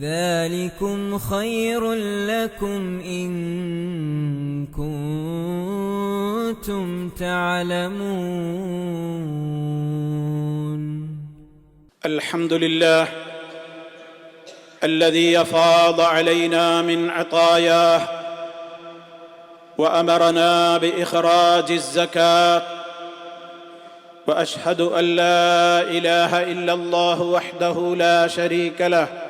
ذلكم خير لكم إن كنتم تعلمون. الحمد لله الذي أفاض علينا من عطاياه وأمرنا بإخراج الزكاة. وأشهد أن لا إله إلا الله وحده لا شريك له.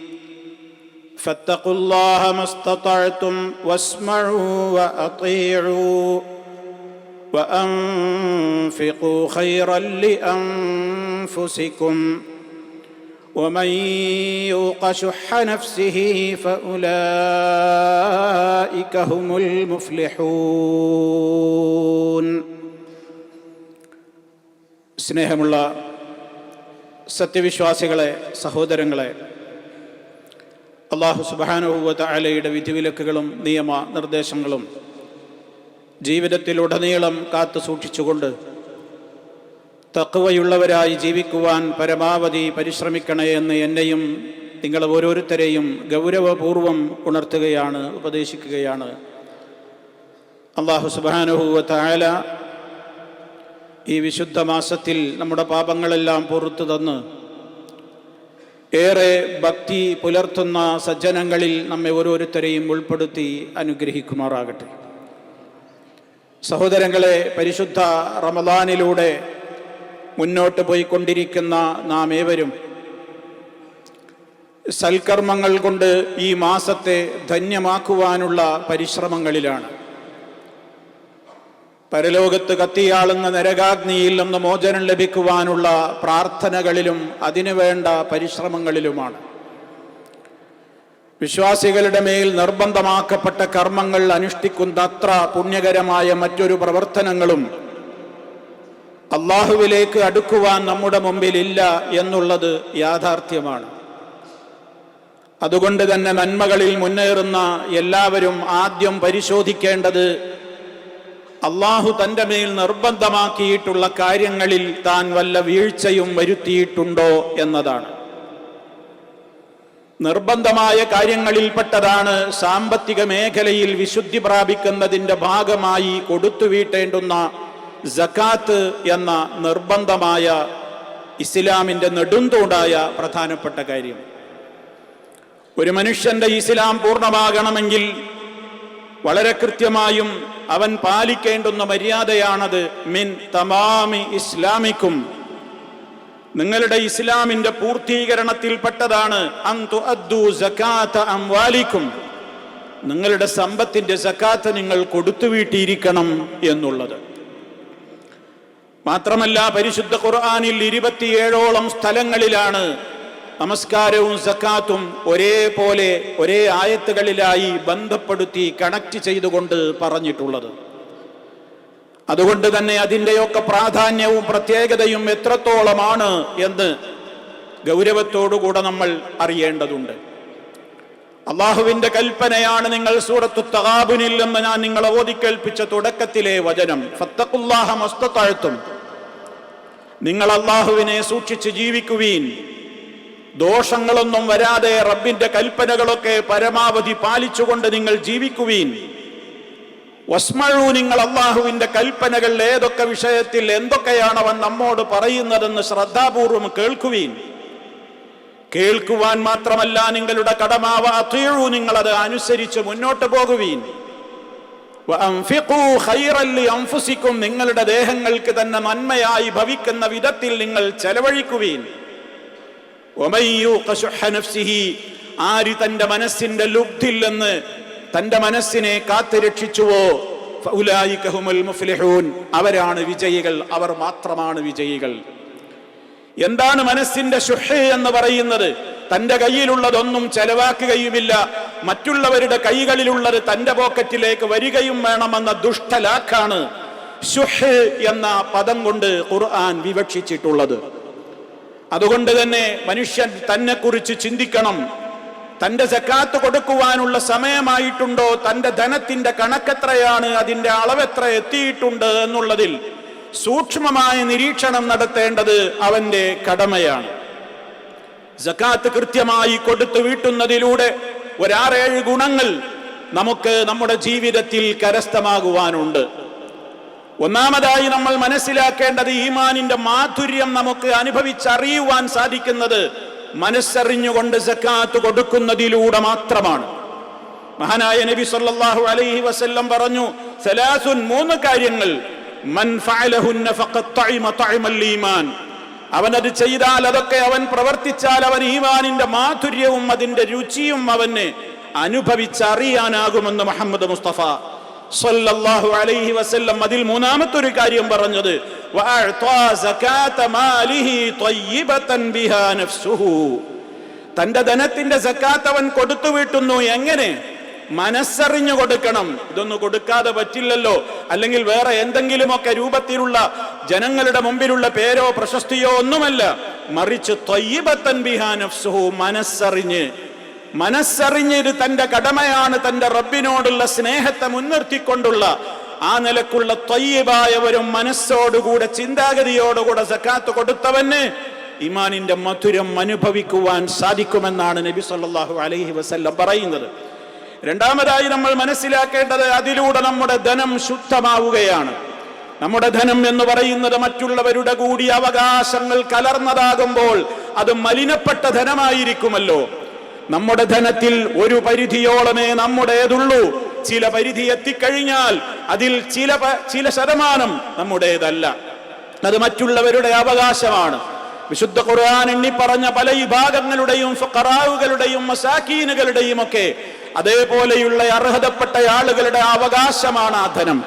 فاتقوا الله ما استطعتم واسمعوا واطيعوا وانفقوا خيرا لانفسكم ومن يوق شح نفسه فاولئك هم المفلحون സ്നേഹമുള്ള സത്യവിശ്വാസികളെ സഹോദരങ്ങളെ അള്ളാഹു സുബാനുഭൂവത്ത അലയുടെ വിധിവിലക്കുകളും നിയമ നിർദ്ദേശങ്ങളും ജീവിതത്തിലുടനീളം കാത്തു സൂക്ഷിച്ചുകൊണ്ട് തക്കവയുള്ളവരായി ജീവിക്കുവാൻ പരമാവധി പരിശ്രമിക്കണേ എന്ന് എന്നെയും നിങ്ങൾ ഓരോരുത്തരെയും ഗൗരവപൂർവം ഉണർത്തുകയാണ് ഉപദേശിക്കുകയാണ്. അള്ളാഹു സുബാനുഭൂവത്ത അല ഈ വിശുദ്ധ മാസത്തിൽ നമ്മുടെ പാപങ്ങളെല്ലാം പുറത്തു തന്ന് ഏറെ ഭക്തി പുലർത്തുന്ന സജ്ജനങ്ങളിൽ നമ്മെ ഓരോരുത്തരെയും ഉൾപ്പെടുത്തി അനുഗ്രഹിക്കുമാറാകട്ടെ. സഹോദരങ്ങളെ പരിശുദ്ധ റമദാനിലൂടെ മുന്നോട്ട് പോയിക്കൊണ്ടിരിക്കുന്ന നാം ഏവരും സൽക്കർമ്മങ്ങൾ കൊണ്ട് ഈ മാസത്തെ ധന്യമാക്കുവാനുള്ള പരിശ്രമങ്ങളിലാണ്. പരലോകത്ത് കത്തിയാളുന്ന നരകാഗ്നിയിൽ നിന്ന് മോചനം ലഭിക്കുവാനുള്ള പ്രാർത്ഥനകളിലും അതിനുവേണ്ട പരിശ്രമങ്ങളിലുമാണ്. വിശ്വാസികളുടെ മേൽ നിർബന്ധമാക്കപ്പെട്ട കർമ്മങ്ങൾ അനുഷ്ഠിക്കുന്നത്ര പുണ്യകരമായ മറ്റൊരു പ്രവർത്തനങ്ങളും അള്ളാഹുവിലേക്ക് അടുക്കുവാൻ നമ്മുടെ മുമ്പിൽ ഇല്ല എന്നുള്ളത് യാഥാർത്ഥ്യമാണ്. അതുകൊണ്ട് തന്നെ നന്മകളിൽ മുന്നേറുന്ന എല്ലാവരും ആദ്യം പരിശോധിക്കേണ്ടത് അള്ളാഹു തന്റെ മേൽ നിർബന്ധമാക്കിയിട്ടുള്ള കാര്യങ്ങളിൽ താൻ വല്ല വീഴ്ചയും വരുത്തിയിട്ടുണ്ടോ എന്നതാണ്. നിർബന്ധമായ കാര്യങ്ങളിൽപ്പെട്ടതാണ് സാമ്പത്തിക മേഖലയിൽ വിശുദ്ധി പ്രാപിക്കുന്നതിന്റെ ഭാഗമായി കൊടുത്തു വീട്ടേണ്ടുന്ന ജക്കാത്ത് എന്ന നിർബന്ധമായ ഇസ്ലാമിന്റെ നെടുന്തൂടായ പ്രധാനപ്പെട്ട കാര്യം. ഒരു മനുഷ്യന്റെ ഇസ്ലാം പൂർണമാകണമെങ്കിൽ വളരെ കൃത്യമായും അവൻ പാലിക്കേണ്ടുന്ന മര്യാദയാണത് മിൻ തമാമി ഇസ്ലാമിക്കും. നിങ്ങളുടെ ഇസ്ലാമിന്റെ പൂർത്തീകരണത്തിൽപ്പെട്ടതാണ് അംവാലിക്കും. നിങ്ങളുടെ സമ്പത്തിന്റെ സക്കാത്ത് നിങ്ങൾ കൊടുത്തു വീട്ടിയിരിക്കണം എന്നുള്ളത്. മാത്രമല്ല പരിശുദ്ധ ഖുർആാനിൽ ഇരുപത്തിയേഴോളം സ്ഥലങ്ങളിലാണ് നമസ്കാരവും സക്കാത്തും ഒരേപോലെ ഒരേ ആയത്തുകളിലായി ബന്ധപ്പെടുത്തി കണക്ട് ചെയ്തുകൊണ്ട് പറഞ്ഞിട്ടുള്ളത്. അതുകൊണ്ട് തന്നെ അതിന്റെയൊക്കെ പ്രാധാന്യവും പ്രത്യേകതയും എത്രത്തോളമാണ് എന്ന് ഗൗരവത്തോടുകൂടെ നമ്മൾ അറിയേണ്ടതുണ്ട്. അള്ളാഹുവിന്റെ കൽപ്പനയാണ് നിങ്ങൾ സൂറത്തു തകാബുനിൽ എന്ന് ഞാൻ നിങ്ങളെ ഓതിക്കേൽപ്പിച്ച തുടക്കത്തിലെ വചനം. ഫത്തക്കുല്ലാഹ മസ്തത്താഴ്ത്തും നിങ്ങൾ അള്ളാഹുവിനെ സൂക്ഷിച്ച് ജീവിക്കുവീൻ. ദോഷങ്ങളൊന്നും വരാതെ റബ്ബിന്റെ കൽപ്പനകളൊക്കെ പരമാവധി പാലിച്ചുകൊണ്ട് നിങ്ങൾ ജീവിക്കുവീൻ. വസ്മഴു നിങ്ങൾ അള്ളാഹുവിന്റെ കൽപ്പനകൾ ഏതൊക്കെ വിഷയത്തിൽ എന്തൊക്കെയാണ് അവൻ നമ്മോട് പറയുന്നതെന്ന് ശ്രദ്ധാപൂർവം കേൾക്കുവീൻ. കേൾക്കുവാൻ മാത്രമല്ല നിങ്ങളുടെ കടമാവ നിങ്ങൾ അത് അനുസരിച്ച് മുന്നോട്ട് പോകുവീൻ. നിങ്ങളുടെ ദേഹങ്ങൾക്ക് തന്നെ നന്മയായി ഭവിക്കുന്ന വിധത്തിൽ നിങ്ങൾ ചെലവഴിക്കുവീൻ. ആര് തന്റെ മനസ്സിന്റെ ലുബ്ധിൽ നിന്ന് തന്റെ മനസ്സിനെ കാത്തുരക്ഷിച്ചുവോ അവരാണ് വിജയികൾ അവർ മാത്രമാണ് വിജയികൾ. എന്താണ് മനസ്സിന്റെ ശുഹ് എന്ന് പറയുന്നത്? തന്റെ കയ്യിലുള്ളതൊന്നും ചെലവാക്കുകയുമില്ല. മറ്റുള്ളവരുടെ കൈകളിലുള്ളത് തന്റെ പോക്കറ്റിലേക്ക് വരികയും വേണമെന്ന ദുഷ്ടലാക്കാണ് ശുഹ് എന്ന പദം കൊണ്ട് ഖുർആൻ വിവക്ഷിച്ചിട്ടുള്ളത്. അതുകൊണ്ട് തന്നെ മനുഷ്യൻ തന്നെ കുറിച്ച് ചിന്തിക്കണം. തന്റെ സക്കാത്ത് കൊടുക്കുവാനുള്ള സമയമായിട്ടുണ്ടോ? തന്റെ ധനത്തിന്റെ കണക്കെത്രയാണ്? അതിന്റെ അളവെത്ര എത്തിയിട്ടുണ്ട് എന്നുള്ളതിൽ സൂക്ഷ്മമായ നിരീക്ഷണം നടത്തേണ്ടത് അവന്റെ കടമയാണ്. സക്കാത്ത് കൃത്യമായി കൊടുത്തു വീട്ടുന്നതിലൂടെ ഒരാറേഴ് ഗുണങ്ങൾ നമുക്ക് നമ്മുടെ ജീവിതത്തിൽ കരസ്ഥമാകുവാനുണ്ട്. ഒന്നാമതായി നമ്മൾ മനസ്സിലാക്കേണ്ടത് ഈമാനിന്റെ മാധുര്യം നമുക്ക് അനുഭവിച്ചറിയുവാൻ സാധിക്കുന്നത് മനസ്സറിഞ്ഞുകൊണ്ട് സക്കാത്ത് കൊടുക്കുന്നതിലൂടെ മാത്രമാണ്. മഹാനായ നബി സല്ലല്ലാഹു അലൈഹി വസല്ലം പറഞ്ഞു സലാസുൻ മൂന്ന് കാര്യങ്ങൾ. മൻ ഫഅലഹുന്ന ഫഖദ് തഅമ തഅമൽ ഈമാൻ. അവൻ അത് ചെയ്താൽ അതൊക്കെ അവൻ പ്രവർത്തിച്ചാൽ അവൻ ഈമാനിന്റെ മാധുര്യവും അതിന്റെ രുചിയും അവന് അനുഭവിച്ചറിയാനാകുമെന്ന് മുഹമ്മദ് മുസ്തഫ സല്ലല്ലാഹു അലൈഹി വസല്ലം അതിൽ മൂന്നാമത്തെ ഒരു കാര്യം പറഞ്ഞത് തന്റെ ധനത്തിന്റെ സക്കാത്ത് അവൻ കൊടുത്തു വീട്ടുന്നു. എങ്ങനെ? മനസ്സറിഞ്ഞു കൊടുക്കണം. ഇതൊന്നും കൊടുക്കാതെ പറ്റില്ലല്ലോ. അല്ലെങ്കിൽ വേറെ എന്തെങ്കിലുമൊക്കെ രൂപത്തിലുള്ള ജനങ്ങളുടെ മുമ്പിലുള്ള പേരോ പ്രശസ്തിയോ ഒന്നുമല്ല. മറിച്ച് ത്വയ്യിബത്തൻ ബിഹാ നഫ്സുഹു മനസ്സറിഞ്ഞ് മനസ്സറിഞ്ഞ് ഇത് തന്റെ കടമയാണ് തന്റെ റബ്ബിനോടുള്ള സ്നേഹത്തെ മുൻനിർത്തിക്കൊണ്ടുള്ള ആ നിലക്കുള്ള തൊയ്യബായ ഒരു മനസ്സോടുകൂടെ ചിന്താഗതിയോടുകൂടെ സക്കാത്ത് കൊടുത്തവന് ഇമാനിന്റെ മധുരം അനുഭവിക്കുവാൻ സാധിക്കുമെന്നാണ് നബി സല്ലാഹു അലൈഹി വസല്ലം പറയുന്നത്. രണ്ടാമതായി നമ്മൾ മനസ്സിലാക്കേണ്ടത് അതിലൂടെ നമ്മുടെ ധനം ശുദ്ധമാവുകയാണ്. നമ്മുടെ ധനം എന്ന് പറയുന്നത് മറ്റുള്ളവരുടെ കൂടി അവകാശങ്ങൾ കലർന്നതാകുമ്പോൾ അത് മലിനപ്പെട്ട ധനമായിരിക്കുമല്ലോ. നമ്മുടെ ധനത്തിൽ ഒരു പരിധിയോളമേ നമ്മുടേതുള്ളൂ. ചില പരിധി എത്തിക്കഴിഞ്ഞാൽ അതിൽ ചില ചില ശതമാനം നമ്മുടേതല്ല. അത് മറ്റുള്ളവരുടെ അവകാശമാണ്. വിശുദ്ധ ഖുർആൻ എണ്ണി പറഞ്ഞ പല വിഭാഗങ്ങളുടെയും ഫറാവുകളുടെയും മസാക്കീനുകളുടെയും ഒക്കെ അതേപോലെയുള്ള അർഹതപ്പെട്ട ആളുകളുടെ അവകാശമാണ് ആ ധനം.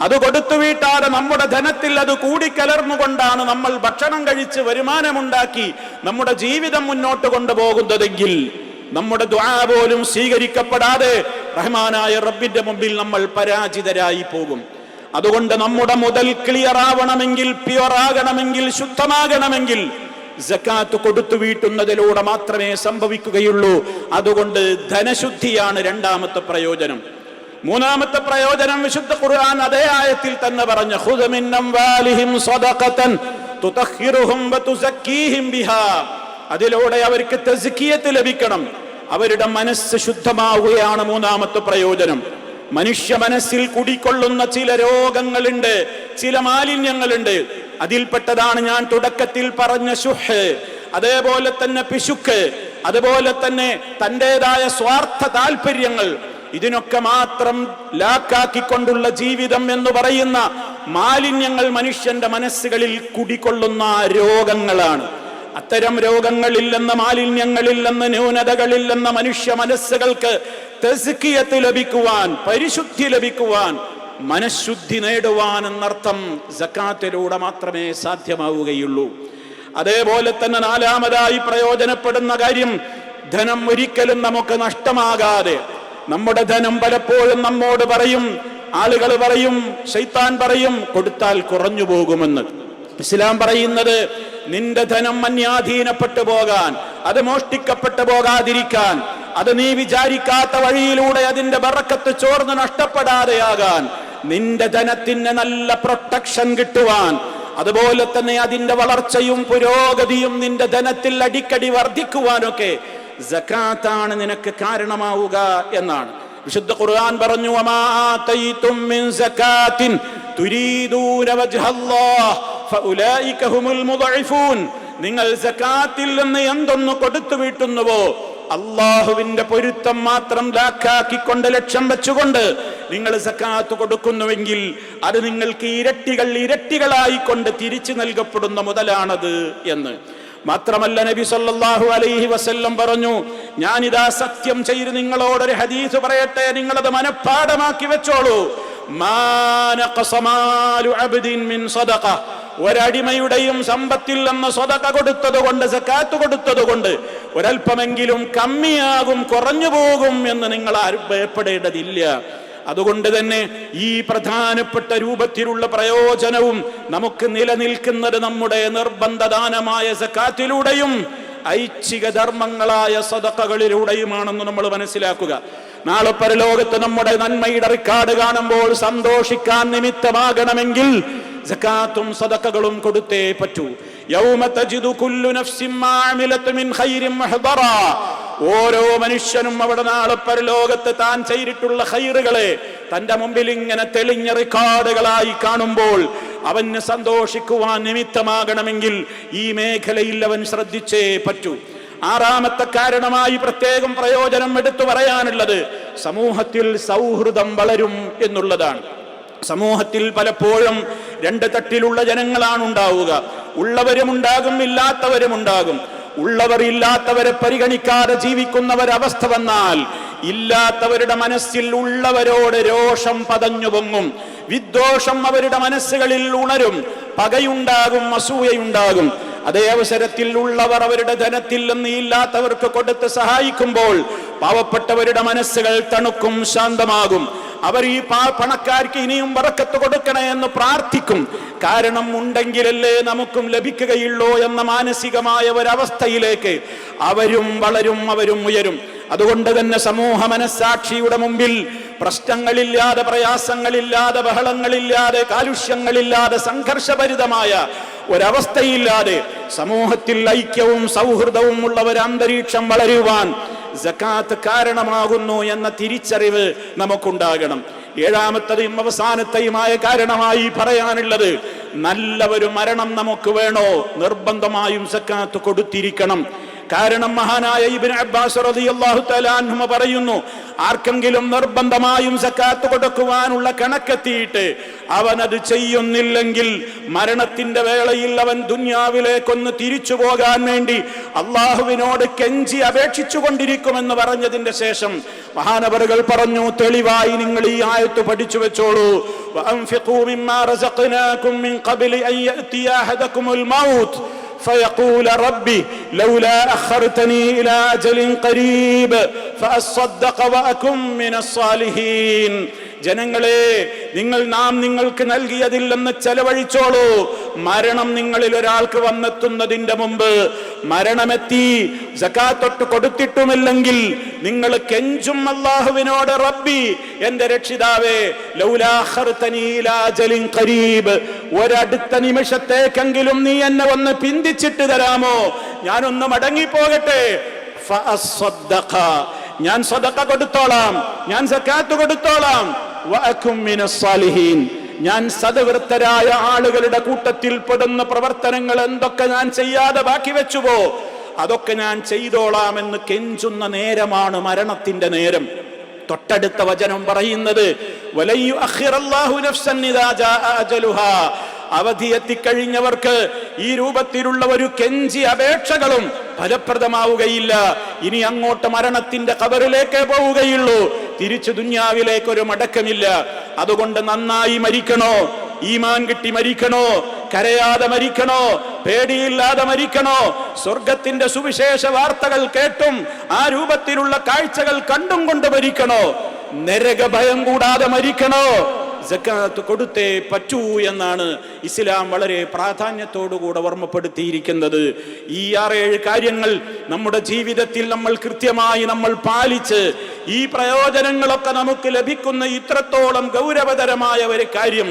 അത് കൊടുത്തുവീട്ടാതെ നമ്മുടെ ധനത്തിൽ അത് കൂടിക്കലർന്നുകൊണ്ടാണ് നമ്മൾ ഭക്ഷണം കഴിച്ച് വരുമാനമുണ്ടാക്കി നമ്മുടെ ജീവിതം മുന്നോട്ട് കൊണ്ടുപോകുന്നതെങ്കിൽ നമ്മുടെ ദ്വാ പോലും സ്വീകരിക്കപ്പെടാതെ റഹ്മാനായ റബ്ബിന്റെ മുമ്പിൽ നമ്മൾ പരാജിതരായി പോകും. അതുകൊണ്ട് നമ്മുടെ മുതൽ ക്ലിയർ ആവണമെങ്കിൽ പ്യുവർ ആകണമെങ്കിൽ ശുദ്ധമാകണമെങ്കിൽ ജക്കാത്ത് കൊടുത്തു വീട്ടുന്നതിലൂടെ മാത്രമേ സംഭവിക്കുകയുള്ളൂ. അതുകൊണ്ട് ധനശുദ്ധിയാണ് രണ്ടാമത്തെ പ്രയോജനം. മൂന്നാമത്തെ പ്രയോജനം വിശുദ്ധ ഖുർആൻ അതേ ആയത്തിൽ തന്നെ പറഞ്ഞു "ഖുദ് മിൻ അംവാലിഹിം സ്വദഖതൻ തുതഖിറുഹും ബിഹാ. അതിലൂടെ അവർക്ക് തസ്കിയത്ത് ലഭിക്കണം. അവരുടെ മനസ്സ് ശുദ്ധമാവുകയാണ് മൂന്നാമത്തെ പ്രയോജനം. മനുഷ്യ മനസ്സിൽ കുടിക്കൊള്ളുന്ന ചില രോഗങ്ങളുണ്ട് ചില മാലിന്യങ്ങളുണ്ട്. അതിൽപ്പെട്ടതാണ് ഞാൻ തുടക്കത്തിൽ പറഞ്ഞ ശുഹ് അതേപോലെ തന്നെ പിശുക്ക് അതുപോലെ തന്നെ തന്റെതായ സ്വാർത്ഥ താല്പര്യങ്ങൾ ഇതിനൊക്കെ മാത്രം ലാക്കാക്കിക്കൊണ്ടുള്ള ജീവിതം എന്ന് പറയുന്ന മാലിന്യങ്ങൾ മനുഷ്യന്റെ മനസ്സുകളിൽ കുടികൊള്ളുന്ന രോഗങ്ങളാണ്. അത്തരം രോഗങ്ങളില്ലെന്ന മാലിന്യങ്ങളില്ലെന്ന ന്യൂനതകളില്ലെന്ന മനുഷ്യ മനസ്സുകൾക്ക് തെസുക്കിയത്ത് ലഭിക്കുവാൻ പരിശുദ്ധി ലഭിക്കുവാൻ മനഃശുദ്ധി നേടുവാൻ എന്നർത്ഥം ജക്കാത്തിലൂടെ മാത്രമേ സാധ്യമാവുകയുള്ളൂ. അതേപോലെ തന്നെ നാലാമതായി പ്രയോജനപ്പെടുന്ന കാര്യം ധനം ഒരിക്കലും നമുക്ക് നഷ്ടമാകാതെ നമ്മുടെ ധനം പലപ്പോഴും നമ്മോട് പറയും ആളുകൾ പറയും ശൈത്താൻ പറയും കൊടുത്താൽ കുറഞ്ഞു പോകുമെന്ന്. ഇസ്ലാം പറയുന്നത് നിന്റെ ധനം അന്യാധീനപ്പെട്ടു പോകാൻ അത് മോഷ്ടിക്കപ്പെട്ടു പോകാതിരിക്കാൻ അത് നീ വിചാരിക്കാത്ത വഴിയിലൂടെ അതിന്റെ ബറക്കത്ത് ചോർന്ന് നഷ്ടപ്പെടാതെയാകാൻ നിന്റെ ധനത്തിന് നല്ല പ്രൊട്ടക്ഷൻ കിട്ടുവാൻ അതുപോലെ തന്നെ അതിന്റെ വളർച്ചയും പുരോഗതിയും നിന്റെ ധനത്തിൽ അടിക്കടി വർദ്ധിക്കുവാനൊക്കെ ജക്കാത്താണ് നിനക്ക് കാരണമാവുക എന്നാണ്. വിശുദ്ധ ഖുർആൻ പറഞ്ഞു "വമാ ആതൈതും മിൻ സകാത്തിൻ തുരീദൂന വജ്ഹല്ലാഹ് ഫഉലൈക ഹുമുൽ മുദഇഫൂൻ. നിങ്ങൾ സക്കാത്തിൽ നിന്ന് എന്തൊന്ന് കൊടുത്തു വീട്ടുന്നുവോ? അള്ളാഹുവിന്റെ പൊരുത്തം മാത്രം ലാക്കാക്കിക്കൊണ്ട് ലക്ഷ്യം വെച്ചുകൊണ്ട് നിങ്ങൾ സക്കാത്ത് കൊടുക്കുന്നുവെങ്കിൽ അത് നിങ്ങൾക്ക് ഇരട്ടികൾ ഇരട്ടികളായിക്കൊണ്ട് തിരിച്ചു നൽകപ്പെടുന്ന മുതലാണത് എന്ന്. മാത്രമല്ല നബി സല്ലല്ലാഹു അലൈഹി വസല്ലം പറഞ്ഞു ഞാനിതാ സത്യം ചെയ്ത് നിങ്ങളോടൊരു ഹദീസ് പറയട്ടെ നിങ്ങളത് മനഃപ്പാടമാക്കി വെച്ചോളൂ. ഒരടിമയുടെയും സമ്പത്തിൽ നിന്ന് സ്വതക കൊടുത്തത് കൊണ്ട് സക്കാത്ത് കൊടുത്തത് കൊണ്ട് ഒരല്പമെങ്കിലും കമ്മിയാകും കുറഞ്ഞു പോകും എന്ന് നിങ്ങൾ ഭയപ്പെടേണ്ടതില്ല. അതുകൊണ്ട് തന്നെ ഈ പ്രധാനപ്പെട്ട രൂപത്തിലുള്ള പ്രയോജനവും നമുക്ക് നിലനിൽക്കുന്നത് നമ്മുടെ നിർബന്ധദാനമായ സക്കാത്തിലൂടെയും ഐച്ഛിക ധർമ്മങ്ങളായ സദക്കകളിലൂടെയുമാണെന്ന് നമ്മൾ മനസ്സിലാക്കുക. നാളെ പരലോകത്ത് നമ്മുടെ നന്മയുടെ റിക്കാർഡ് കാണുമ്പോൾ സന്തോഷിക്കാൻ നിമിത്തമാകണമെങ്കിൽ സക്കാത്തും സദക്കകളും കൊടുത്തേ പറ്റൂ. യൗമ തജിദു കുല്ലു നഫ്സിൻ മാ അമിലത് മിൻ ഖൈരിൻ മുഹ്ദറാ. ഓരോ മനുഷ്യനും അവിടെ നാളെ പരലോകത്ത് താൻ ചെയ്തിട്ടുള്ള ഹൈറുകളെ തന്റെ മുമ്പിൽ ഇങ്ങനെ തെളിഞ്ഞ റെക്കോർഡുകളായി കാണുമ്പോൾ അവന് സന്തോഷിക്കുവാൻ നിമിത്തമാകണമെങ്കിൽ ഈ മേഖലയിൽ അവൻ ശ്രദ്ധിച്ചേ പറ്റൂ. ആറാമത്തെ കാരണമായി പ്രത്യേകം പ്രയോജനം എടുത്തു പറയാനുള്ളത് സമൂഹത്തിൽ സൗഹൃദം വളരും എന്നുള്ളതാണ്. സമൂഹത്തിൽ പലപ്പോഴും രണ്ട് തട്ടിലുള്ള ജനങ്ങളാണ് ഉണ്ടാവുക ഉള്ളവരും ഉണ്ടാകും ഇല്ലാത്തവരും ഉണ്ടാകും ഉള്ളവർ ഇല്ലാത്തവരെ പരിഗണിക്കാതെ ജീവിക്കുന്നവരവസ്ഥ വന്നാൽ ഇല്ലാത്തവരുടെ മനസ്സിൽ ഉള്ളവരോട് രോഷം പതഞ്ഞു പൊങ്ങും. വിദ്വേഷം അവരുടെ മനസ്സുകളിൽ ഉണരും. പകയുണ്ടാകും അസൂയയുണ്ടാകും. അതേ അവസരത്തിൽ ഉള്ളവർ അവരുടെ ധനത്തിൽ നിന്ന് ഇല്ലാത്തവർക്ക് കൊടുത്ത് സഹായിക്കുമ്പോൾ പാവപ്പെട്ടവരുടെ മനസ്സുകൾ തണുക്കും ശാന്തമാകും. അവർ ഈ പണക്കാർക്ക് ഇനിയും വറക്കത്ത് കൊടുക്കണേ എന്ന് പ്രാർത്ഥിക്കും. കാരണം ഉണ്ടെങ്കിലല്ലേ നമുക്കും ലഭിക്കുകയുള്ളൂ എന്ന മാനസികമായ ഒരവസ്ഥയിലേക്ക് അവരും വളരും അവരും ഉയരും. അതുകൊണ്ട് തന്നെ സമൂഹ മനസ്സാക്ഷിയുടെ മുമ്പിൽ പ്രശ്നങ്ങളില്ലാതെ പ്രയാസങ്ങളില്ലാതെ ബഹളങ്ങളില്ലാതെ കാലുഷ്യങ്ങളില്ലാതെ സംഘർഷഭരിതമായ ഒരവസ്ഥയില്ലാതെ സമൂഹത്തിൽ ഐക്യവും സൗഹൃദവും ഉള്ള ഒരു അന്തരീക്ഷം വളരുവാൻ ജക്കാത്ത് കാരണമാകുന്നു എന്ന തിരിച്ചറിവ് നമുക്കുണ്ടാകണം. ഏഴാമത്തതെയും അവസാനത്തെയുമായ കാരണമായി പറയാനുള്ളത് നല്ല ഒരു മരണം നമുക്ക് വേണോ? നിർബന്ധമായും സക്കാത്ത് കൊടുത്തിരിക്കണം. കാരണം മഹാനായ ഇബ്നു അബ്ബാസ് റളിയല്ലാഹു തആല അൻഹുമ പറയുന്നു ആർക്കെങ്കിലും നിർബന്ധമായും സക്കാത്ത് കൊടുക്കുവാനുള്ള കണക്കെത്തിയിട്ട് അവൻ അത് ചെയ്യുന്നില്ലെങ്കിൽ മരണത്തിന്റെ വേളയിൽ അവൻ ദുന്യാവിലേക്കൊന്ന് തിരിച്ചു പോകാൻ വേണ്ടി അള്ളാഹുവിനോട് കെഞ്ചി അപേക്ഷിച്ചു കൊണ്ടിരിക്കുമെന്ന് പറഞ്ഞതിന്റെ ശേഷം മഹാനവറുകൾ പറഞ്ഞു തെളിവായി നിങ്ങൾ ഈ ആയത്ത് പഠിച്ചു വെച്ചോളൂ وأنفقوا مما رزقناكم من قبل أن يأتي أحدكم الموت فيقول ربي لولا أخرتني إلى أجل قريب فأصدق وأكن من الصالحين. ജനങ്ങളെ നിങ്ങൾ നാം നിങ്ങൾക്ക് നൽകിയതിൽ നിന്ന് ചെലവഴിച്ചോളൂ മരണം നിങ്ങളിൽ ഒരാൾക്ക് വന്നെത്തുന്നതിന്റെ മുമ്പ് മരണമെത്തി ജക്കാത്തൊട്ട് കൊടുത്തിട്ടുമില്ലെങ്കിൽ നിങ്ങൾ കെഞ്ചും അള്ളാഹുവിനോട് റബ്ബി എന്റെ രക്ഷിതാവേ ഖരീബ് ഒരടുത്ത നിമിഷത്തേക്കെങ്കിലും നീ എന്നെ ഒന്ന് പിന്തിച്ചിട്ട് തരാമോ ഞാനൊന്ന് മടങ്ങിപ്പോകട്ടെ. ഞാൻ സദക്ക കൊടുത്തോളാം ഞാൻ സക്കാത്ത് കൊടുത്തോളാം. ഞാൻ സദവൃത്തരായ ആളുകളുടെ കൂട്ടത്തിൽ പെടുന്ന പ്രവർത്തനങ്ങൾ എന്തൊക്കെ ഞാൻ ചെയ്യാതെ ബാക്കി വെച്ചുവോ അതൊക്കെ ഞാൻ ചെയ്തോളാമെന്ന് കെഞ്ചുന്ന നേരമാണ് മരണത്തിന്റെ നേരം. തൊട്ടടുത്ത വചനം പറയുന്നത് എത്തിക്കഴിഞ്ഞവർക്ക് ഈ രൂപത്തിലുള്ള ഒരു കെഞ്ചി അപേക്ഷകളും ഫലപ്രദമാവുകയില്ല. ഇനി അങ്ങോട്ട് മരണത്തിന്റെ കബറിലേക്കേ പോവുകയുള്ളൂ. തിരിച്ചു ദുന്യാവിലേക്ക് ഒരു മടക്കമില്ല. അതുകൊണ്ട് നന്നായി മരിക്കണോ? ഈമാൻ കിട്ടി മരിക്കണോ? കരയാതെ മരിക്കണോ? പേടിയില്ലാതെ മരിക്കണോ? സ്വർഗത്തിന്റെ സുവിശേഷ വാർത്തകൾ കേട്ടും ആ രൂപത്തിലുള്ള കാഴ്ചകൾ കണ്ടും കൊണ്ട് മരിക്കണോ? നരക ഭയം കൂടാതെ മരിക്കണോ? സക്കാത്ത് കൊടുത്തേ പറ്റൂ എന്നാണ് ഇസ്ലാം വളരെ പ്രാധാന്യത്തോടുകൂടെ ഓർമ്മപ്പെടുത്തിയിരിക്കുന്നത്. ഈ ആറേഴ് കാര്യങ്ങൾ നമ്മുടെ ജീവിതത്തിൽ നമ്മൾ കൃത്യമായി നമ്മൾ പാലിച്ച് ഈ പ്രയോജനങ്ങളൊക്കെ നമുക്ക് ലഭിക്കുന്ന ഇത്രത്തോളം ഗൗരവതരമായ ഒരു കാര്യം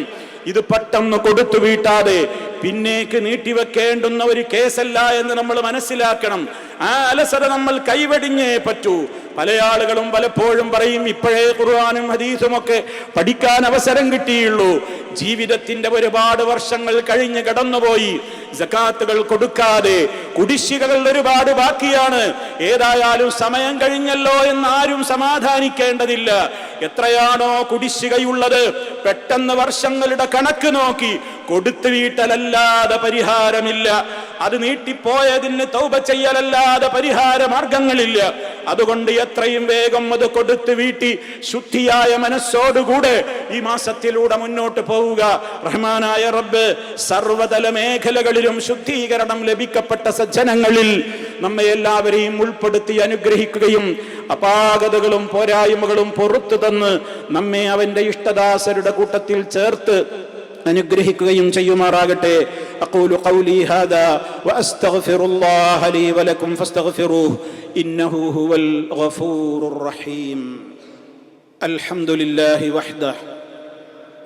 ഇത് പെട്ടെന്ന് കൊടുത്തു വീട്ടാതെ പിന്നേക്ക് നീട്ടിവെക്കേണ്ടുന്ന ഒരു കേസല്ല എന്ന് നമ്മൾ മനസ്സിലാക്കണം. ആ അലസത നമ്മൾ കൈവടിഞ്ഞേ പറ്റൂ. പല ആളുകളും പലപ്പോഴും പറയും ഇപ്പോഴേ ഖുർആാനും ഹദീസും ഒക്കെ പഠിക്കാൻ അവസരം കിട്ടിയുള്ളൂ. ജീവിതത്തിന്റെ ഒരുപാട് വർഷങ്ങൾ കഴിഞ്ഞ് കടന്നുപോയി. ജക്കാത്തുകൾ കൊടുക്കാതെ കുടിശ്ശികകൾ ഒരുപാട് ബാക്കിയാണ്. ഏതായാലും സമയം കഴിഞ്ഞല്ലോ എന്ന് ആരും സമാധാനിക്കേണ്ടതില്ല. എത്രയാണോ കുടിശ്ശികയുള്ളത്. പെട്ടെന്ന് വർഷങ്ങളുടെ കണക്ക് നോക്കി കൊടുത്തു വീട്ടലല്ലാതെ പരിഹാരമില്ല. അത് നീട്ടിപ്പോയതിന് തൗബ ചെയ്യലല്ലാതെ പരിഹാര മാർഗങ്ങളില്ല. അതുകൊണ്ട് എത്രയും വേഗം അത് കൊടുത്തു വീട്ടി ശുദ്ധിയായ മനസ്സോടുകൂടെ ഈ മാസത്തിലൂടെ മുന്നോട്ട് പോവുക. റഹ്മാനായ റബ്ബ് സർവതല മേഖലകളിലും ശുദ്ധീകരണം ലഭിക്കപ്പെട്ട സജ്ജനങ്ങളിൽ നമ്മെ എല്ലാവരെയും ഉൾപ്പെടുത്തി അനുഗ്രഹിക്കുകയും അപാകതകളും പോരായ്മകളും പുറത്തു തന്ന് നമ്മെ അവന്റെ ഇഷ്ടദാസരുടെ കൂട്ടത്തിൽ ചേർത്ത് അനുഗ്രഹിക്കുകയും ചെയ്യുമാറാകട്ടെ അഖൂലു ഖൗലി ഹാദാ വഅസ്തഗ്ഫിറുല്ലാഹ ലീ വലക്കും ഫസ്തഗ്ഫിറൂഹു ഇന്നഹു ഹുവൽ ഗഫൂറുർ റഹീം അൽഹംദുലില്ലാഹി വഹ്ദഹ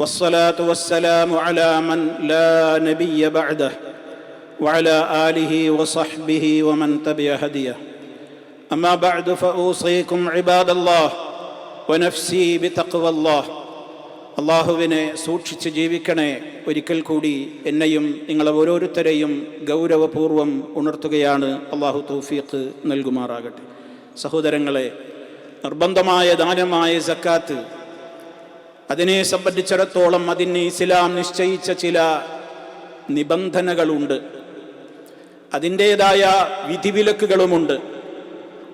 والصلاة والسلام على من لا نبي بعده وعلى آله وصحبه ومن تبع هديه أما بعد فأوصيكم عباد الله ونفسي بتقوى الله അള്ളാഹുവിനെ സൂക്ഷിച്ച് ജീവിക്കണേ ഒരിക്കൽ കൂടി എന്നെയും നിങ്ങളെ ഓരോരുത്തരെയും ഗൗരവപൂർവം ഉണർത്തുകയാണ് അള്ളാഹു തൗഫീഖ് നൽകുമാറാകട്ടെ. സഹോദരങ്ങളെ നിർബന്ധമായ ദാനമായ സക്കാത്ത് അതിനെ സംബന്ധിച്ചിടത്തോളം അതിന് ഇസ്ലാം നിശ്ചയിച്ച ചില നിബന്ധനകളുണ്ട്. അതിന്റേതായ വിധിവിലക്കുകളുമുണ്ട്.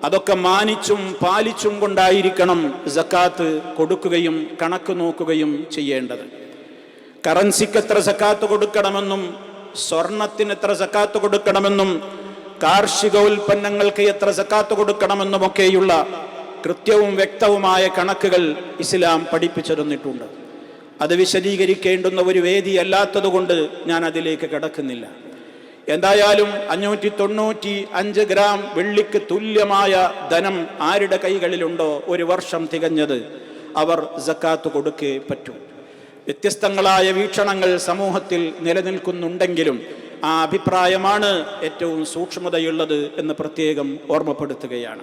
അതൊക്കെ മാനിച്ചും പാലിച്ചും കൊണ്ടായിരിക്കണം സക്കാത്ത് കൊടുക്കുകയും കണക്ക് നോക്കുകയും ചെയ്യേണ്ടത്. കറൻസിക്ക് എത്ര സക്കാത്ത് കൊടുക്കണമെന്നും സ്വർണത്തിന് എത്ര സക്കാത്ത് കൊടുക്കണമെന്നും കാർഷിക ഉൽപ്പന്നങ്ങൾക്ക് എത്ര സക്കാത്ത് കൊടുക്കണമെന്നുമൊക്കെയുള്ള കൃത്യവും വ്യക്തവുമായ കണക്കുകൾ ഇസ്ലാം പഠിപ്പിച്ചു തന്നിട്ടുണ്ട് അത് വിശദീകരിക്കേണ്ടുന്ന ഒരു വേദിയല്ലാത്തതുകൊണ്ട് ഞാൻ അതിലേക്ക് കിടക്കുന്നില്ല. എന്തായാലും അഞ്ഞൂറ്റി തൊണ്ണൂറ്റി അഞ്ച് ഗ്രാം വെള്ളിക്ക് തുല്യമായ ധനം ആരുടെ കൈകളിലുണ്ടോ ഒരു വർഷം തികഞ്ഞത് അവർ ജക്കാത്ത് കൊടുക്കേ പറ്റൂ. വ്യത്യസ്തങ്ങളായ വീക്ഷണങ്ങൾ സമൂഹത്തിൽ നിലനിൽക്കുന്നുണ്ടെങ്കിലും ആ അഭിപ്രായമാണ് ഏറ്റവും സൂക്ഷ്മതയുള്ളത് എന്ന് പ്രത്യേകം ഓർമ്മപ്പെടുത്തുകയാണ്.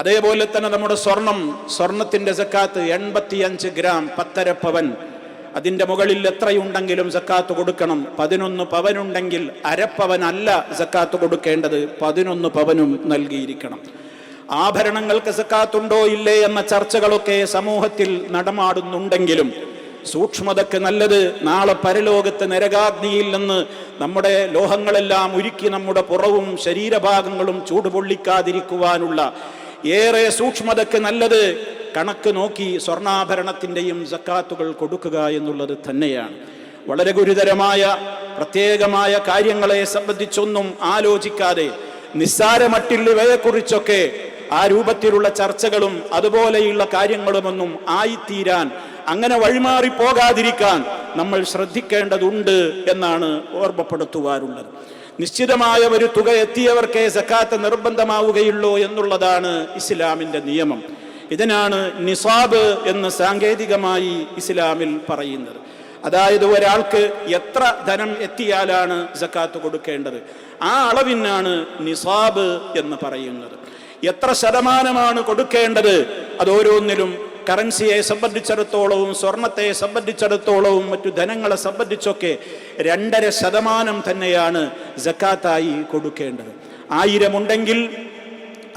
അതേപോലെ തന്നെ നമ്മുടെ സ്വർണം സ്വർണത്തിന്റെ ജക്കാത്ത് എൺപത്തിയഞ്ച് ഗ്രാം പത്തര പവൻ അതിന്റെ മുകളിൽ എത്രയുണ്ടെങ്കിലും സക്കാത്ത് കൊടുക്കണം. പതിനൊന്ന് പവനുണ്ടെങ്കിൽ അരപ്പവനല്ല സക്കാത്ത് കൊടുക്കേണ്ടത്. പതിനൊന്ന് പവനും നൽകിയിരിക്കണം. ആഭരണങ്ങൾക്ക് സക്കാത്തുണ്ടോ ഇല്ലേ എന്ന ചർച്ചകളൊക്കെ സമൂഹത്തിൽ നടമാടുന്നുണ്ടെങ്കിലും സൂക്ഷ്മതയ്ക്ക് നല്ലത് നാളെ പരലോകത്ത് നരകാഗ്നിയിൽ നിന്ന് നമ്മുടെ ലോഹങ്ങളെല്ലാം ഉരുക്കി നമ്മുടെ പുറവും ശരീരഭാഗങ്ങളും ചൂടുപൊള്ളിക്കാതിരിക്കുവാനുള്ള ഏറെ സൂക്ഷ്മതയ്ക്ക് നല്ലത് കണക്ക് നോക്കി സ്വർണാഭരണത്തിന്റെയും സക്കാത്തുകൾ കൊടുക്കുക എന്നുള്ളത് തന്നെയാണ്. വളരെ ഗുരുതരമായ പ്രത്യേകമായ കാര്യങ്ങളെ സംബന്ധിച്ചൊന്നും ആലോചിക്കാതെ നിസ്സാരമട്ടിൽ ഇവയെക്കുറിച്ചൊക്കെ ആ രൂപത്തിലുള്ള ചർച്ചകളും അതുപോലെയുള്ള കാര്യങ്ങളുമൊന്നും ആയിത്തീരാൻ അങ്ങനെ വഴിമാറി പോകാതിരിക്കാൻ നമ്മൾ ശ്രദ്ധിക്കേണ്ടതുണ്ട് എന്നാണ് ഓർമ്മപ്പെടുത്തുവാറുള്ളത്. നിശ്ചിതമായ ഒരു തുക എത്തിയവർക്കേ സക്കാത്ത് നിർബന്ധമാവുകയുള്ളൂ എന്നുള്ളതാണ് ഇസ്ലാമിന്റെ നിയമം. ഇതിനാണ് നിസാബ് എന്ന് സാങ്കേതികമായി ഇസ്ലാമിൽ പറയുന്നത്. അതായത് ഒരാൾക്ക് എത്ര ധനം എത്തിയാലാണ് ജക്കാത്ത് കൊടുക്കേണ്ടത്? ആ അളവിനാണ് നിസാബ് എന്ന് പറയുന്നത്. എത്ര ശതമാനമാണ് കൊടുക്കേണ്ടത്? അതോരോന്നിലും കറൻസിയെ സംബന്ധിച്ചിടത്തോളവും സ്വർണത്തെ സംബന്ധിച്ചിടത്തോളവും മറ്റു ധനങ്ങളെ സംബന്ധിച്ചൊക്കെ രണ്ടര ശതമാനം തന്നെയാണ് ജക്കാത്തായി കൊടുക്കേണ്ടത്. ആയിരമുണ്ടെങ്കിൽ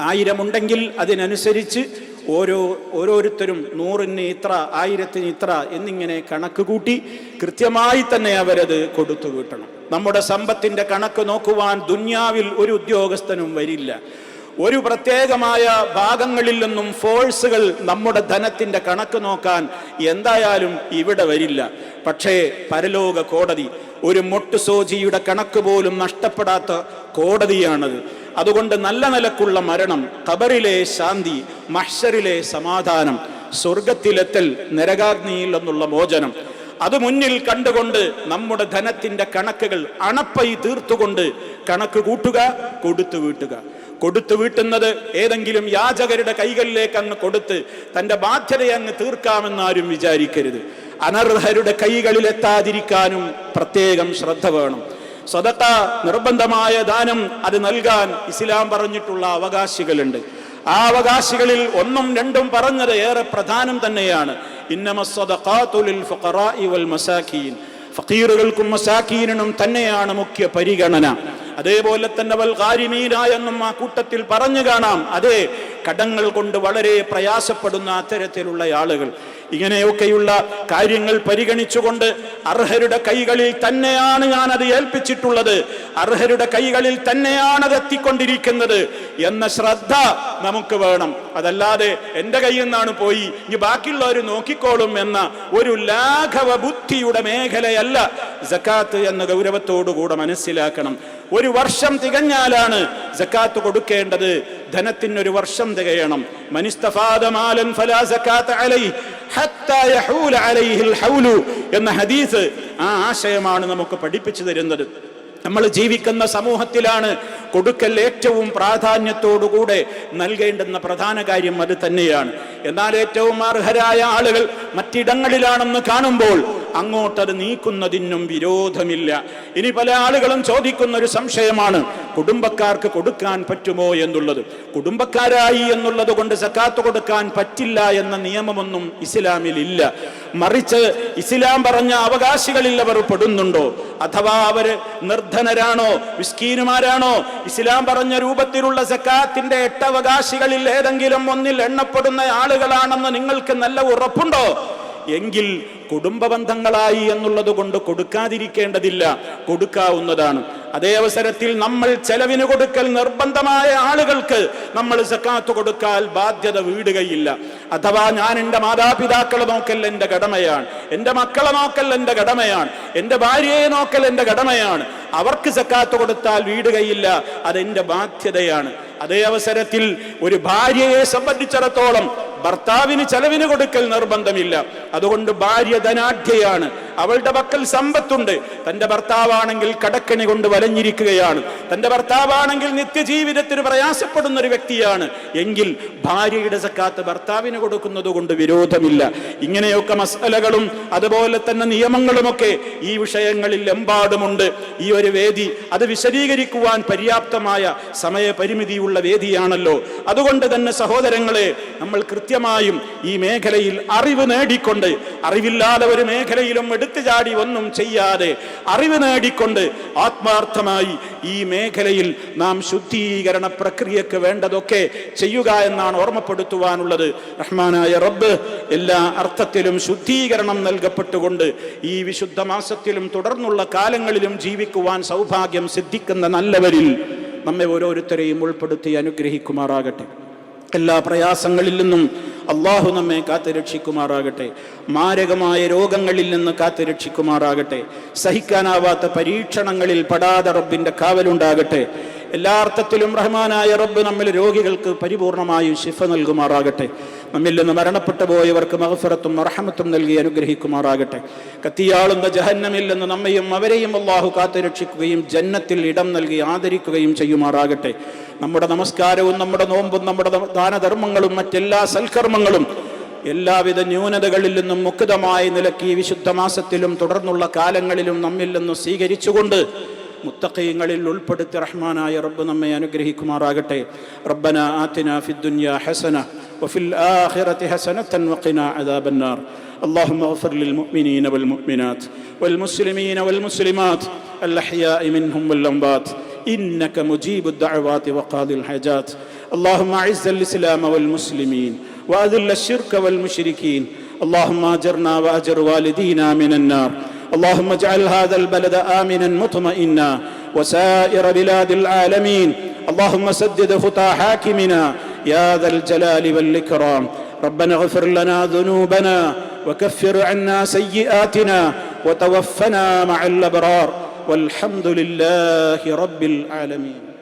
ആയിരമുണ്ടെങ്കിൽ അതിനനുസരിച്ച് ഓരോ ഓരോരുത്തരും നൂറിന് ഇത്ര ആയിരത്തിന് ഇത്ര എന്നിങ്ങനെ കണക്ക് കൂട്ടി കൃത്യമായി തന്നെ അവരത് കൊടുത്തു വീട്ടണം. നമ്മുടെ സമ്പത്തിന്റെ കണക്ക് നോക്കുവാൻ ദുന്യാവിൽ ഒരു ഉദ്യോഗസ്ഥനും വരില്ല. ഒരു പ്രത്യേകമായ ഭാഗങ്ങളിൽ നിന്നും ഫോഴ്സുകൾ നമ്മുടെ ധനത്തിന്റെ കണക്ക് നോക്കാൻ എന്തായാലും ഇവിടെ വരില്ല. പക്ഷേ പരലോക കോടതി ഒരു മൊട്ടുസോജിയുടെ കണക്ക് പോലും നഷ്ടപ്പെടാത്ത കോടതിയാണത്. അതുകൊണ്ട് നല്ല നിലക്കുള്ള മരണം ഖബറിലെ ശാന്തി മഹ്ഷറിലെ സമാധാനം സ്വർഗത്തിലെത്തൽ നരകാഗ്നിയിൽ എന്നുള്ള മോചനം. അത് മുന്നിൽ കണ്ടുകൊണ്ട് നമ്മുടെ ധനത്തിന്റെ കണക്കുകൾ അണപ്പൈ തീർത്തുകൊണ്ട് കണക്ക് കൂട്ടുക കൊടുത്തു വീട്ടുക. കൊടുത്തു വീട്ടുന്നത് ഏതെങ്കിലും യാചകരുടെ കൈകളിലേക്ക് അങ്ങ് കൊടുത്ത് തന്റെ ബാധ്യതയെ അങ്ങ് തീർക്കാമെന്ന് ആരും വിചാരിക്കരുത്. അനർഹരുടെ കൈകളിലെത്താതിരിക്കാനും പ്രത്യേകം ശ്രദ്ധ വേണം. സ്വതക്ക നിർബന്ധമായ ദാനം അത് നൽകാൻ ഇസ്ലാം പറഞ്ഞിട്ടുള്ള അവകാശികളുണ്ട്. ആ അവകാശികളിൽ ഒന്നും രണ്ടും പറഞ്ഞത് ഏറെ പ്രധാനം തന്നെയാണ്. ഫക്കീറുകൾക്കും മസാക്കീനും തന്നെയാണ് മുഖ്യ പരിഗണന. അതേപോലെ തന്നെ വൽ എന്നും ആ കൂട്ടത്തിൽ പറഞ്ഞു കാണാം. അതെ കടങ്ങൾ കൊണ്ട് വളരെ പ്രയാസപ്പെടുന്ന അത്തരത്തിലുള്ള ആളുകൾ. ഇങ്ങനെയൊക്കെയുള്ള കാര്യങ്ങൾ പരിഗണിച്ചുകൊണ്ട് അർഹരുടെ കൈകളിൽ തന്നെയാണ് ഞാൻ അത് ഏൽപ്പിച്ചിട്ടുള്ളത്. അർഹരുടെ കൈകളിൽ തന്നെയാണ് അത് എത്തിക്കൊണ്ടിരിക്കുന്നത് എന്ന ശ്രദ്ധ നമുക്ക് വേണം. അതല്ലാതെ എന്റെ കയ്യിൽ നിന്നാണ് പോയി. ഇനി ബാക്കിയുള്ളവർ നോക്കിക്കോളും എന്ന ഒരു ലാഘവ ബുദ്ധിയുടെ മേഖലയല്ല. ജക്കാത്ത് എന്ന ഗൗരവത്തോടുകൂടെ മനസ്സിലാക്കണം. ഒരു വർഷം തികഞ്ഞാലാണ് ജക്കാത്ത് കൊടുക്കേണ്ടത്. ധനത്തിന് ഒരു വർഷം തികയണം. എന്ന ഹദീസ് ആ ആശയമാണ് നമുക്ക് പഠിപ്പിച്ചു തരുന്നത്. നമ്മൾ ജീവിക്കുന്ന സമൂഹത്തിലാണ് കൊടുക്കൽ ഏറ്റവും പ്രാധാന്യത്തോടുകൂടെ നൽകേണ്ടുന്ന പ്രധാന കാര്യം അത് തന്നെയാണ്. എന്നാൽ ഏറ്റവും അർഹരായ ആളുകൾ മറ്റിടങ്ങളിലാണെന്ന് കാണുമ്പോൾ അങ്ങോട്ടത് നീക്കുന്നതിനും വിരോധമില്ല. ഇനി പല ആളുകളും ചോദിക്കുന്ന ഒരു സംശയമാണ് കുടുംബക്കാർക്ക് കൊടുക്കാൻ പറ്റുമോ എന്നുള്ളത്. കുടുംബക്കാരായി എന്നുള്ളത് കൊണ്ട് സക്കാത്ത് കൊടുക്കാൻ പറ്റില്ല എന്ന നിയമമൊന്നും ഇസ്ലാമിൽ ഇല്ല. മറിച്ച് ഇസ്ലാം പറഞ്ഞ അവകാശികളിൽ അവർ പെടുന്നുണ്ടോ? അഥവാ അവർ നിർധനരാണോ? വിസ്കീനുമാരാണോ ഇസ്ലാം പറഞ്ഞ രൂപത്തിലുള്ള സക്കാത്തിന്റെ എട്ടവകാശികളിൽ ഏതെങ്കിലും ഒന്നിൽ എണ്ണപ്പെടുന്ന ആളുകളാണെന്ന് നിങ്ങൾക്ക് നല്ല ഉറപ്പുണ്ടോ? എങ്കിൽ കുടുംബ ബന്ധങ്ങളായി എന്നുള്ളത് കൊണ്ട് കൊടുക്കാതിരിക്കേണ്ടതില്ല. കൊടുക്കാവുന്നതാണ്. അതേ അവസരത്തിൽ നമ്മൾ ചെലവിന് കൊടുക്കൽ നിർബന്ധമായ ആളുകൾക്ക് നമ്മൾ സക്കാത്ത് കൊടുക്കാൻ ബാധ്യത വീടുകയില്ല. അഥവാ ഞാൻ എന്റെ മാതാപിതാക്കളെ നോക്കൽ എന്റെ കടമയാണ്. എന്റെ മക്കളെ നോക്കൽ എന്റെ കടമയാണ്. എന്റെ ഭാര്യയെ നോക്കൽ എന്റെ കടമയാണ്. അവർക്ക് സക്കാത്ത് കൊടുത്താൽ വീടുകയില്ല അതെന്റെ ബാധ്യതയാണ്. അതേ അവസരത്തിൽ ഒരു ഭാര്യയെ സംബന്ധിച്ചിടത്തോളം ഭർത്താവിന് ചെലവിന് കൊടുക്കൽ നിർബന്ധമില്ല. അതുകൊണ്ട് ഭാര്യ ധനാഢ്യയാണ്. അവളുടെ പക്കൽ സമ്പത്തുണ്ട്. തന്റെ ഭർത്താവാണെങ്കിൽ കടക്കണി കൊണ്ട് വലഞ്ഞിരിക്കുകയാണ്. തന്റെ ഭർത്താവാണെങ്കിൽ നിത്യജീവിതത്തിന് പ്രയാസപ്പെടുന്ന ഒരു വ്യക്തിയാണ്. എങ്കിൽ ഭാര്യയുടെ സക്കാത്ത് ഭർത്താവിന് കൊടുക്കുന്നത് കൊണ്ട് വിരോധമില്ല. ഇങ്ങനെയൊക്കെ മസലകളും അതുപോലെ തന്നെ നിയമങ്ങളുമൊക്കെ ഈ വിഷയങ്ങളിൽ എമ്പാടുമുണ്ട്. ഈ ഒരു വേദി അത് വിശദീകരിക്കുവാൻ പര്യാപ്തമായ സമയപരിമിതിയുള്ള വേദിയാണല്ലോ. അതുകൊണ്ട് തന്നെ സഹോദരങ്ങളെ നമ്മൾ കൃത്യമായും ഈ മേഖലയിൽ അറിവ് നേടിക്കൊണ്ട് അറിവില്ലാതെ ഒരു മേഖലയിലും എടുത്തു ചാടി ഒന്നും ചെയ്യാതെ അറിവ് നേടിക്കൊണ്ട് ആത്മാർത്ഥമായി ഈ മേഖലയിൽ നാം ശുദ്ധീകരണ പ്രക്രിയക്ക് വേണ്ടതൊക്കെ ചെയ്യുക എന്നാണ് ഓർമ്മപ്പെടുത്തുവാനുള്ളത്. റഹ്മാനായ റബ്ബ് എല്ലാ അർത്ഥത്തിലും ശുദ്ധീകരണം നൽകപ്പെട്ടുകൊണ്ട് ഈ വിശുദ്ധ മാസത്തിലും തുടർന്നുള്ള കാലങ്ങളിലും ജീവിക്കുവാൻ സൗഭാഗ്യം സിദ്ധിക്കുന്ന നല്ലവരിൽ നമ്മെ ഓരോരുത്തരെയും ഉൾപ്പെടുത്തി അനുഗ്രഹിക്കുമാറാകട്ടെ. എല്ലാ പ്രയാസങ്ങളിൽ നിന്നും അള്ളാഹു നമ്മെ കാത്തുരക്ഷിക്കുമാറാകട്ടെ മാരകമായ രോഗങ്ങളിൽ നിന്ന് കാത്തുരക്ഷിക്കുമാറാകട്ടെ സഹിക്കാനാവാത്ത പരീക്ഷണങ്ങളിൽ പെടാതെ റബ്ബിന്റെ കാവലുണ്ടാകട്ടെ. എല്ലാ അർത്ഥത്തിലും റഹ്മാനായ റബ്ബ് നമ്മൾ രോഗികൾക്ക് പരിപൂർണമായും ശിഫ നൽകുമാറാകട്ടെ. നമ്മിൽ നിന്ന് മരണപ്പെട്ടു പോയവർക്ക് മഹഫറത്തും അർഹമത്തും നൽകി അനുഗ്രഹിക്കുമാറാകട്ടെ. കത്തിയാളുന്ന ജഹന്നമിൽ നിന്ന് നമ്മയും അവരെയും അള്ളാഹു കാത്തുരക്ഷിക്കുകയും ജന്നത്തിൽ ഇടം നൽകി ആദരിക്കുകയും ചെയ്യുമാറാകട്ടെ. നമ്മുടെ നമസ്കാരവും നമ്മുടെ നോമ്പും നമ്മുടെ ദാനധർമ്മങ്ങളും മറ്റെല്ലാ സൽക്കർമ്മങ്ങളും എല്ലാവിധ ന്യൂനതകളിൽ നിന്നും മുക്തമായി നിലയ്ക്ക് ഈ വിശുദ്ധ മാസത്തിലും തുടർന്നുള്ള കാലങ്ങളിലും നമ്മിൽ നിന്ന് സ്വീകരിച്ചുകൊണ്ട് മുത്തഖീങ്ങളിൽ ഉൾപ്പെടുത്തി റഹ്മാനായ റബ്ബ് നമ്മെ അനുഗ്രഹിക്കുമാറാകട്ടെ. റബ്ബന ആത്തിന ഫിദ്ദുന്യ ഹസന وفي الآخرة حسنة وقنا عذاب النار. اللهم اغفر للمؤمنين والمؤمنات والمسلمين والمسلمات الأحياء منهم والأموات. إنك مجيب الدعوات وقاضي الحاجات. اللهم أعز الإسلام والمسلمين وأذل الشرك والمشركين. اللهم أجرنا وأجر والدينا من النار. اللهم اجعل هذا البلد آمنا مطمئنا. وسائر بلاد العالمين. اللهم سدد خطى حاكمنا. يا ذا الجلال والإكرام. ربنا اغفر لنا ذنوبنا وكفر عنا سيئاتنا وتوفنا مع الأبرار. والحمد لله رب العالمين.